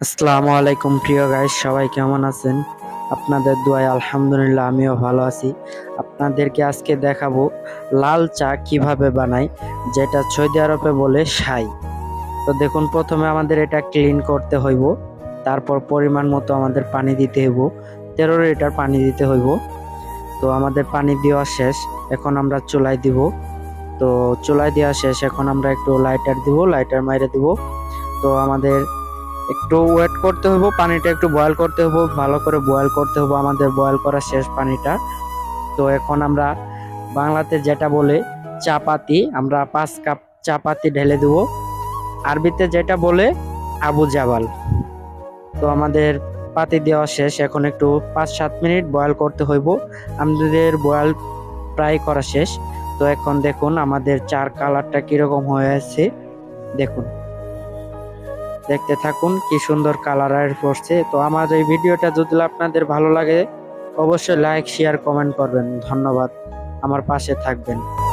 আসসালামু আলাইকুম, প্রিয় গাইস সবাই কেমন আছেন? আপনাদের দোয়ায় আলহামদুলিল্লাহ আমিও ভালো আছি। আপনাদেরকে আজকে দেখাবো লাল চা কীভাবে বানাই যেটা সৌদি আরবে বলে শাই। তো দেখুন, প্রথমে আমাদের এটা ক্লিন করতে হইব, তারপর পরিমাণ মতো আমাদের পানি দিতে হইব, তেরো লিটার পানি দিতে হইব। তো আমাদের পানি দেওয়া শেষ, এখন আমরা চুলায় দিব। তো চুলায় দেওয়া শেষ, এখন আমরা একটু লাইটার দিব লাইটার মাইরে দিব। তো আমাদের একটু ওয়েট করতে হব পানিটা একটু বয়েল করতে হব ভালো করে বয়েল করতে হব আমাদের বয়েল করা শেষ পানিটা। তো এখন আমরা বাংলাতে যেটা বলে চাপাতি, আমরা পাঁচ কাপ চাপাতি ঢেলে দেবো। আরবিতে যেটা বলে আবু জাবাল। তো আমাদের পাতি দেওয়া শেষ, এখন একটু পাঁচ সাত মিনিট বয়েল করতে হইব। আমাদের বয়েল প্রায় করা শেষ। তো এখন দেখুন আমাদের চার কালারটা কীরকম হয়ে আছে দেখুন। দেখতে থাকুন, কি সুন্দর কালার আর পড়ছে। তো আমার এই ভিডিওটা যদি আপনাদের ভালো লাগে, অবশ্যই লাইক শেয়ার কমেন্ট করবেন। ধন্যবাদ। আমার পাশে থাকবেন।